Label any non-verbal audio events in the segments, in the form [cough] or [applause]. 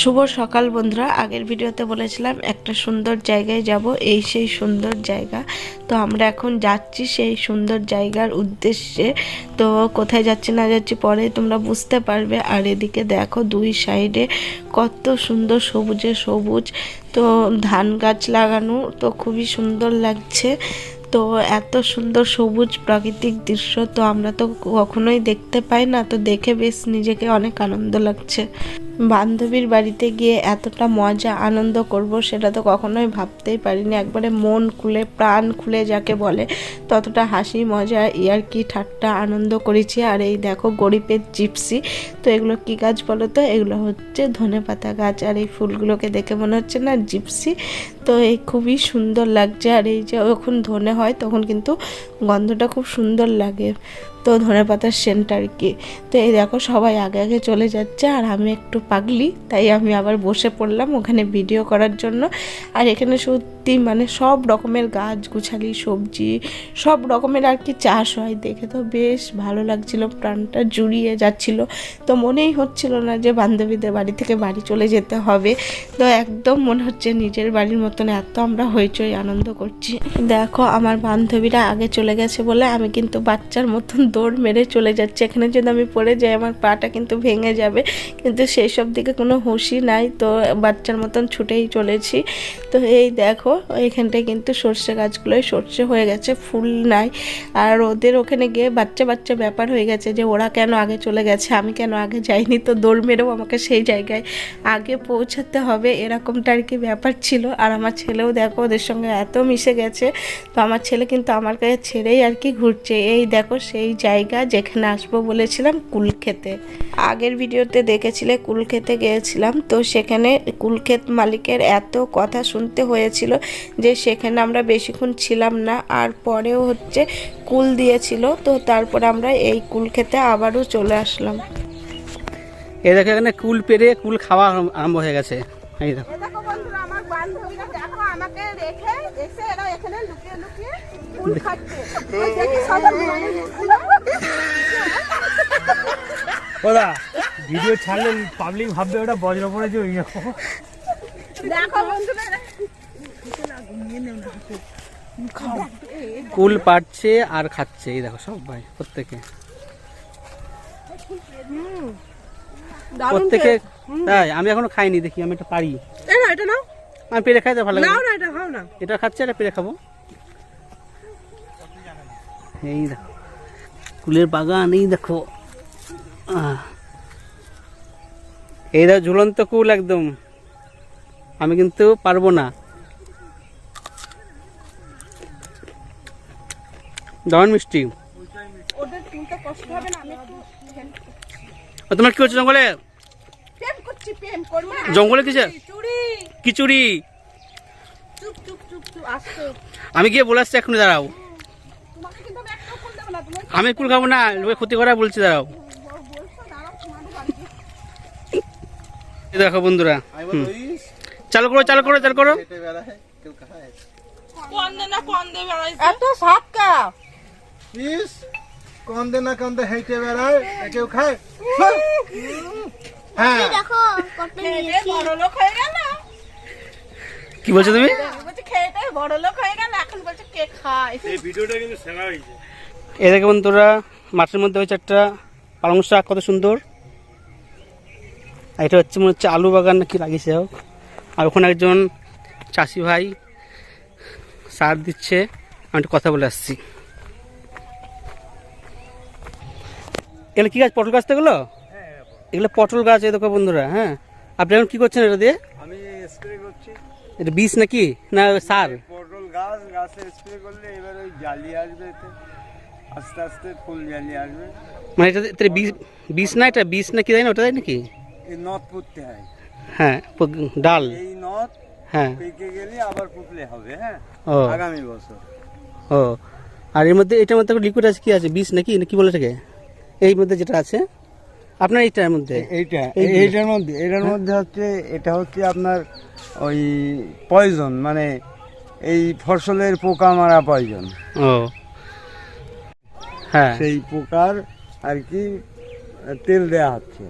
শুভ সকাল বন্ধুরা। আগের ভিডিওতে বলেছিলাম একটা সুন্দর জায়গায় যাব, এই সেই সুন্দর জায়গা। তো আমরা এখন যাচ্ছি সেই সুন্দর জায়গার উদ্দেশ্যে। তো কোথায় যাচ্ছি না যাচ্ছি পরে তোমরা বুঝতে পারবে। আর এদিকে দেখো দুই সাইডে কত সুন্দর সবুজে সবুজ। তো ধান গাছ লাগানো তো খুবই সুন্দর লাগছে। তো এত সুন্দর সবুজ প্রাকৃতিক দৃশ্য তো আমরা তো কখনোই দেখতে পাই না। তো দেখে বেশ নিজেকে অনেক আনন্দ লাগছে। বান্ধবীর বাড়িতে গিয়ে এতটা মজা, আনন্দ করব সেটা তো কখনোই ভাবতেই পারিনি। একবারে মন খুলে, প্রাণ খুলে যাকে বলে, ততটা হাসি, মজা ইয়ার কি ঠাট্টা, আনন্দ করেছি। আর এই দেখো গরিবের জিপসি। তো এগুলো কি গাছ বলো তো? এগুলো হচ্ছে ধনে পাতা গাছ। আর এই ফুলগুলোকে দেখে মনে হচ্ছে না জিপসি? তো এই খুবই সুন্দর লাগছে। আর এই যে যখন ধনে হয়, তখন কিন্তু গন্ধটা খুব সুন্দর লাগে। তো ধনে পাতার সেন্ট আর কি। তো এই দেখো সবাই আগে আগে চলে যাচ্ছে, আর আমি একটু পাগলি, তাই আমি আবার বসে পড়লাম ওখানে ভিডিও করার জন্য। আর এখানে সত্যি মানে সব রকমের গাছ গুছালি, সবজি, সব রকমের আর কি চাষ হয়। দেখে তো বেশ ভালো লাগছিল, প্রাণটা জুড়িয়ে যাচ্ছিল। তো মনেই হচ্ছিল না যে বান্ধবীদের বাড়ি থেকে বাড়ি চলে যেতে হবে। তো একদম মনে হচ্ছে নিজের বাড়ির মতন এত আমরা হইচই, আনন্দ করছি। দেখো, আমার বান্ধবীরা আগে চলে গেছে বলে আমি কিন্তু বাচ্চার মতন দৌড় মেরে চলে যাচ্ছি। এখানে যদি আমি পড়ে যাই, আমার পাটা কিন্তু ভেঙে যাবে। কিন্তু সেই সব দিকে কোনো হুঁশি নাই। তো বাচ্চার মতন ছুটেই চলেছি। তো এই দেখো, এখানটায় কিন্তু সর্ষে গাছগুলোয় সর্ষে হয়ে গেছে, ফুল নাই। আর ওদের ওখানে গিয়ে বাচ্চা বাচ্চা ব্যাপার হয়ে গেছে যে, ওরা কেন আগে চলে গেছে, আমি কেন আগে যাইনি? তো দৌড় মেরেও আমাকে সেই জায়গায় আগে পৌঁছাতে হবে, এরকমটা আর কি ব্যাপার ছিল। আর আমার ছেলেও দেখো ওদের সঙ্গে এত মিশে গেছে, তো আমার ছেলে কিন্তু আমার কাছে ছেড়েই আর কি ঘুরছে। এই দেখো সেই জায়গা যেখানে আসব বলেছিলাম কুল খেতে আগের ভিডিওতে দেখেছিলে কুল খেতে গিয়েছিলাম, তো সেখানে কুলক্ষেত মালিকের এত কথা শুনতে হয়েছিল যে সেখানে আমরা বেশিক্ষণ ছিলাম না, আর পরেও হচ্ছে কুল দিয়েছিল, তো তারপর আমরা এই কুল খেতে আবারও চলে আসলাম। এ দেখো এখানে কুল পেরে কুল খাওয়া আরম্ভ হয়ে গেছে। এই দেখো এ দেখো বন্ধুরা আমার বান্ধবীরা দেখো আমাকে রেখে এসে এরা এখানে লুকিয়ে লুকিয়ে ফুল খাচ্ছে। ওই দেখি সবার ওদা ভিডিও ছাড়লে পাবলিক ভাববে ওটা বজ্র পড়েছে ওই রকম। দেখো বন্ধুরা। কুল পাড়ছে আর খাচ্ছে এই দেখো সব ভাই প্রত্যেকে। প্রত্যেকে তাই আমি এখনও খাইনি দেখি আমি এটা পারি। এটা নাও। আমি পেরে খাইতে ভালো লাগে। না এটা খাও না। এটা খাচ্ছে এটা পেরে খাব। এই দেখো কুলের বাগান এই দেখো। এই দেখো ঝুলন্ত কুল একদম। আমি কিন্তু পারব না। দারুণ মিষ্টি। তোমার কি হচ্ছে জঙ্গলে? জঙ্গলে কিসে চুরি খিচুড়ি। আমি গিয়ে বলে আসছি এখনই দাঁড়াও তোমাকে কিন্তু আমি একটা ফোন দেবো না তুমি আমি কুল খাব না লোকে ক্ষতি করা বলছি দাঁড়াও। দেখো বন্ধুরা। চালু করো চালু করো চালু করো। এত সাতকা। ইস কন্দে না কন্দে হেঁটে বেড়ায় কেউ খায়। হ্যাঁ। বড় লোক হয়ে গেল। কি বলছো তুমি? বড় লোক হয়ে গেল এখন বলছে কে খায়। এই ভিডিওটা কিন্তু সেরা হয়েছে। এই দেখে বন্ধুরা মাঠের মধ্যে হচ্ছে একটা পালং শাক কত সুন্দর। আর এটা হচ্ছে মনে হচ্ছে আলু বাগান নাকি লাগিয়েছে হোক। আর ওখানে একজন চাষি ভাই সার দিচ্ছে। আমি একটু কথা বলে আসছি। এগুলো কি গাছ পটল গাছ তো এগুলো? এগুলো পটল গাছ এই দেখো বন্ধুরা হ্যাঁ। আপনি এখন কী করছেন এটা দিয়ে? আমি স্প্রে করছি। এটা বীজ নাকি? না সার? পটল গাছ গাছে স্প্রে করলে এবার ওই জালি আসবে আস্তে আস্তে ফুল জালি আসবে। মানে এটা এটা বীজ বীজ না এটা বীজ নাকি তাই না ওটা তাই নাকি এই নথ পুঁততে হয়। হ্যাঁ ডাল। এই নথ হ্যাঁ। পেকে গেলে আবার পুতলে হবে হ্যাঁ? ও। আগামী বছর। ও। আর এর মধ্যে এটার মধ্যে লিকুইড আছে কি আছে? বীজ নাকি? না কি বলে এটাকে? এই মধ্যে যেটা আছে? আপনার এইটার মধ্যে? এইটা এইটার মধ্যে এটার মধ্যে হচ্ছে এটা হচ্ছে আপনার ওই পয়জন মানে এই ফসলের পোকা মারা পয়জন ও। হ্যাঁ সেই পোকার আর কি তেল দেয়া হচ্ছে।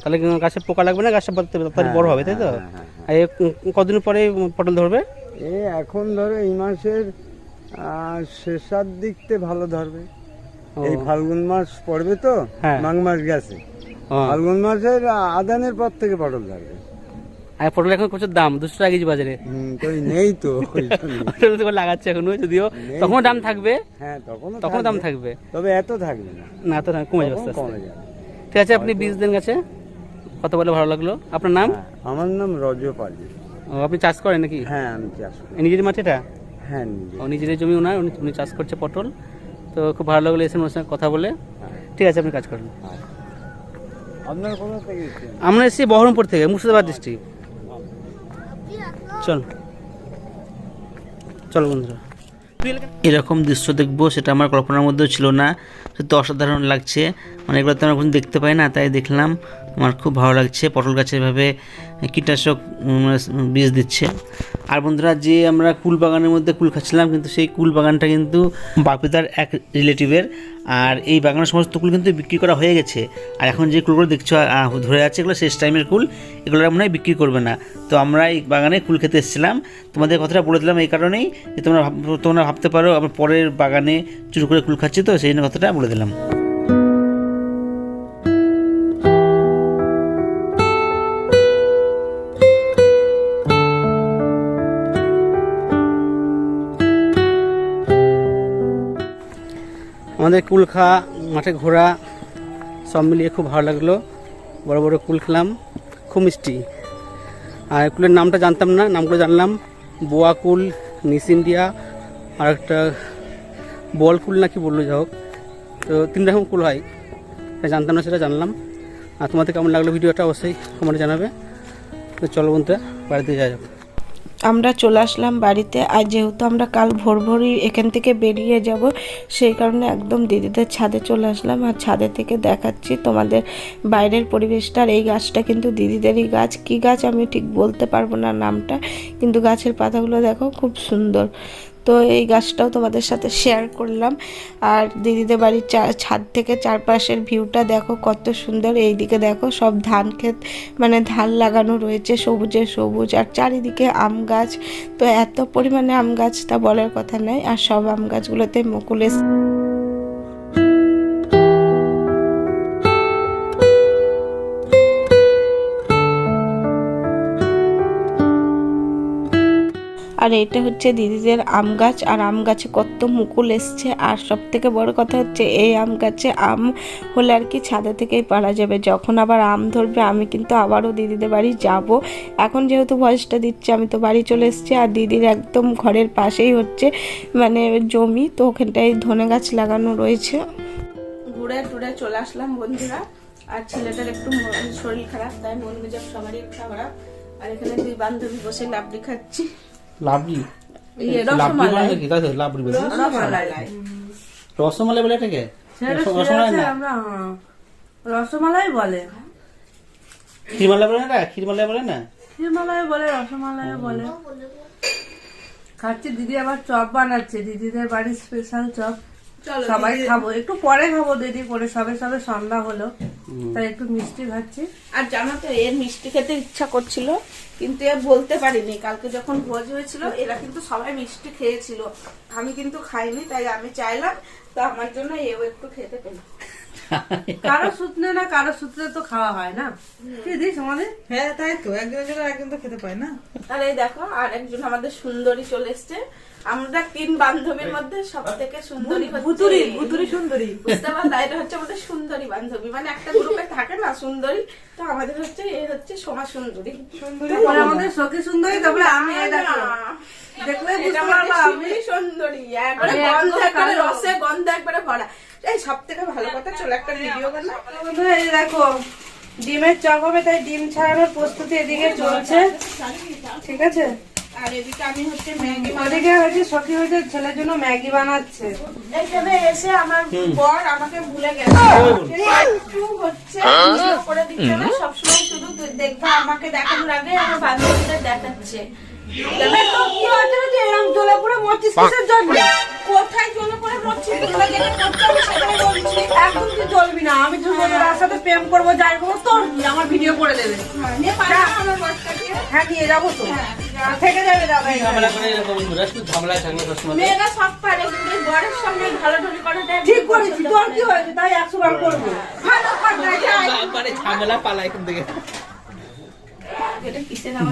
তাহলে গাছে পোকা লাগবে না? গাছটা তাড়াতাড়ি বড় হবে তাই তো? হ্যাঁ, হ্যাঁ, কদিন পরে পটল ধরবে? এ এখন ধরো এই মাসের শেষার দিকতে ভালো ধরবে। এই ফাল্গুন মাস পড়বে তো? হ্যাঁ। মাঘ মাস গেছে। ফাল্গুন মাসের আদানের পর থেকে পটল ধরবে। আর পটল এখন প্রচুর দাম দুশো টাকা কেজি বাজারে। নেই তো [laughs] লাগাচ্ছে এখনও যদিও তখনও দাম থাকবে। হ্যাঁ তখন দাম থাকবে। তবে এত থাকবে না। না তো কমে যাবে আস্তে আস্তে। ঠিক আছে আপনি বীজ দেন গাছে কত বলে ভালো লাগল। আপনার নাম? হ্যাঁ, আমার নাম রজপালি ও আপনি চাষ করেন নাকি? হ্যাঁ আমি চাষ করি। নিজের মাঠেটা হ্যাঁ নিজের। জমি ওনার উনি চাষ করছে পটল। তো খুব ভালো লাগল এসে ওনার সঙ্গে কথা বলে। ঠিক আছে আপনি কাজ করেন। কোথা থেকে আমরা এসেছি বহরমপুর থেকে মুর্শিদাবাদ ডিস্ট্রিক্ট। চল। চলো বন্ধুরা। এরকম দৃশ্য দেখব সেটা আমার কল্পনার মধ্যেও ছিল না। সত্যি অসাধারণ লাগছে। মানে এগুলো তো আমরা কোনো দেখতে পাই না তাই দেখলাম। আমার খুব ভালো লাগছে। পটল গাছে এভাবে কীটনাশক উম, বীজ দিচ্ছে। আর বন্ধুরা, যে আমরা কুল বাগানের মধ্যে কুল খাচ্ছিলাম, কিন্তু সেই কুল বাগানটা কিন্তু বাপিদার এক রিলেটিভের। আর এই বাগানের সমস্ত কুল কিন্তু বিক্রি করা হয়ে গেছে। আর এখন যে কুলগুলো দেখছ ধরে আছে, এগুলো শেষ টাইমের কুল। এগুলো মনে হয় বিক্রি করবে না। তো আমরা এই বাগানে কুল খেতে এসেছিলাম। তোমাদের কথাটা বলে দিলাম এই কারণেই যে তোমরা তোমরা ভাবতে পারো, আমরা পরের বাগানে চুরি করে কুল খাচ্ছি, তো সেই জন্য কথাটা বলে দিলাম। আমাদের কুল খাওয়া মাঠে ঘোরা, সব মিলিয়ে খুব ভালো লাগল। বড় বড় কুল খেলাম, খুব মিষ্টি। আর কুলের নামটা জানতাম না, নামগুলো জানলাম। বোয়া কুল, নিস ইন্ডিয়া, আর একটা বল কুল না কি বলল যা হোক। তো তিন রকম কুল হয় জানতাম না, সেটা জানলাম। আর তোমাদের কেমন লাগল ভিডিওটা অবশ্যই কমেন্টে জানাবে। তো চলো বন্ধুরা, বাড়িতে যাওয়া যাক আমরা চলে আসলাম বাড়িতে। আর যেহেতু আমরা কাল ভোর ভোরই এখান থেকে বেরিয়ে যাব, সেই কারণে একদম দিদিদের ছাদে চলে আসলাম। আর ছাদে থেকে দেখাচ্ছি তোমাদের বাইরের পরিবেশটা। আর এই গাছটা কিন্তু দিদিদেরই গাছ। কি গাছ আমি ঠিক বলতে পারব না নামটা। কিন্তু গাছের পাতাগুলো দেখো, খুব সুন্দর। তো এই গাছটাও তোমাদের সাথে শেয়ার করলাম। আর দিদিদের বাড়ির ছাদ থেকে চারপাশের ভিউটা দেখো কত সুন্দর। এইদিকে দেখো সব ধান ক্ষেত মানে ধান লাগানো রয়েছে সবুজে সবুজ। আর চারিদিকে আম গাছ। তো এত পরিমাণে আম গাছ তা বলার কথা নয়। আর সব আম গাছগুলোতে মুকুল আর এটা হচ্ছে দিদিদের আম গাছ, আর আম গাছে কত মুকুল এসছে। আর সব থেকে বড় কথা হচ্ছে, এই আম গাছে আম হলে আর কি ছাদে থেকেই পারা যাবে। যখন আবার আম ধরবে, আমি কিন্তু আবারও দিদিদের বাড়ি যাব। এখন যেহেতু ভয়েসটা দিচ্ছে, আমি তো বাড়ি চলে এসেছি, আর দিদির একদম ঘরের পাশেই হচ্ছে মানে জমি, তো ওখানটায় ধনে গাছ লাগানো রয়েছে। ঘুরে টুরে চলে আসলাম বন্ধুরা। আর ছেলেটার একটু শরীর খারাপ, তাই মন মেজাব সবারই খারাপ। আর এখানে দুই বান্ধবী বসে লাবড়ি খাচ্ছি। লাবড়ি রসমালাই। মানে কি? তাই তো লাবড়ি বলে রসমালাই। বলে এটাকে? রসমালাই না? রসমালাই বলে। ক্ষীরমালাই বলে না ক্ষীরমালাই বলে না? হিমালয় বলে রসমালাই বলে। খাচ্ছি দিদি আবার চপ বানাচ্ছে। দিদিদের বাড়ির স্পেশাল চপ। সবাই খাব। একটু পরে খাব দিদি করে। সবে সবে সন্ধ্যা হলো। তাই একটু মিষ্টি খাচ্ছি। আর জানো তো এর মিষ্টি খেতে ইচ্ছা করছিল কিন্তু এ বলতে পারিনি। কালকে যখন ভোজ হয়েছিল এরা কিন্তু সবাই মিষ্টি খেয়েছিল। আমি কিন্তু খাইনি তাই আমি চাইলাম তো আমার জন্য এও একটু খেতে পেল। [laughs] কারও সূত্রে না কারও সূত্রে তো খাওয়া হয় না। কি দিস আমাদের? হ্যাঁ তাই তো একজন একজন একজন তো খেতে পায় না। আর এই দেখো আর একজন আমাদের সুন্দরী চলে এসছে। আমরা তিন বান্ধবীর মধ্যে সব থেকে সুন্দরী ভুতুরি ভুতুরি সুন্দরী। বুঝতে পারলা এটা হচ্ছে আমাদের সুন্দরী বান্ধবী। মানে একটা গ্রুপে থাকে না সুন্দরী তো আমাদের হচ্ছে এ হচ্ছে সোমা সুন্দরী। তারপরে আমাদের সখী সুন্দরী তারপরে আমি দেখো। দেখলে বুঝতে পারব আমি। সুন্দরী একবারে গন্ধ একবারে রসে গন্ধ একবারে ভরা। এই সব থেকে ভালো কথা চলে একটা ভিডিও বানা বন্ধুরা এই দেখো ডিমের চপ হবে তাই ডিম ছাড়ানোর প্রস্তুতি এদিকে চলছে। ঠিক আছে? আর এদিকে আমি হচ্ছে ম্যাগি ওদিকে হচ্ছে সখী হচ্ছে ছেলের জন্য ম্যাগি বানাচ্ছে। এখানে এসে আমার বর আমাকে ভুলে গেছে। একটু হচ্ছে করে দিচ্ছে না সবসময় শুধু দেখবা আমাকে দেখানোর আগে আমার বান্ধবীদের দেখাচ্ছে। মরছিস? কোথায় চলে পড়ে মরছি তোরা যেটা করতে হবে সেটাই বলছি একদম তুই জ্বলবি না আমি তুই সাথে প্রেম করব যাই করব তোর আমার ভিডিও করে দেবে হ্যাঁ নিয়ে যাব তো থেকে যাবে দাদা মেয়েরা সব পারে কিন্তু বরের সঙ্গে ঢলাঢলি করাটা ঠিক করেছি তোর কি হয়েছে? তাই একশো বার করব। ভালো ঝামেলা পালা এখান থেকে।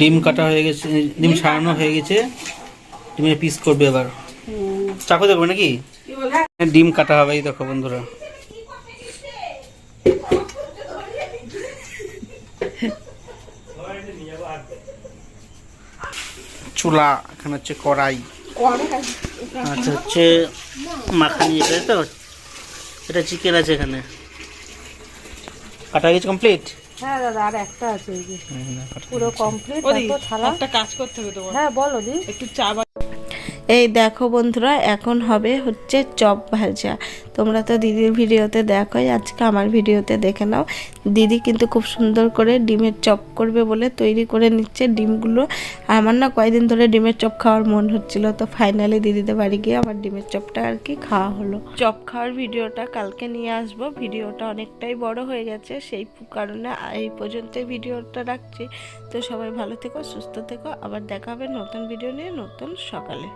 ডিম কাটা হয়ে গেছে, ডিম সারানো হয়ে গেছে। ডিমের পিস করবে এবার। চাকু দেখবে নাকি? ডিম কাটা হবে দেখো বন্ধুরা। চুলা, এখানে হচ্ছে কড়াই। আচ্ছা হচ্ছে মাখানি, এটা তো? এটা চিকেন আছে এখানে। কাটা হয়ে গেছে কমপ্লিট হ্যাঁ দাদা আর একটা আছে এই যে। পুরো কমপ্লিট থালা। একটা কাজ করতে হবে তোমার। হ্যাঁ বলো দি। একটু চা এই দেখো বন্ধুরা এখন হবে হচ্ছে চপ ভাজা। তোমরা তো দিদির ভিডিওতে দেখোই, আজকে আমার ভিডিওতে দেখে নাও। দিদি কিন্তু খুব সুন্দর করে ডিমের চপ করবে বলে তৈরি করে নিচ্ছে ডিমগুলো। আমার না কয়দিন ধরে ডিমের চপ খাওয়ার মন হচ্ছিল, তো ফাইনালি দিদিদের বাড়ি গিয়ে আমার ডিমের চপটা আর কি খাওয়া হলো। চপ খাওয়ার ভিডিওটা কালকে নিয়ে আসব। ভিডিওটা অনেকটাই বড় হয়ে গেছে, সেই কারণে এই পর্যন্তই ভিডিওটা রাখছি। তো সবাই ভালো থেকো, সুস্থ থেকো। আবার দেখা হবে নতুন ভিডিও নিয়ে নতুন সকালে।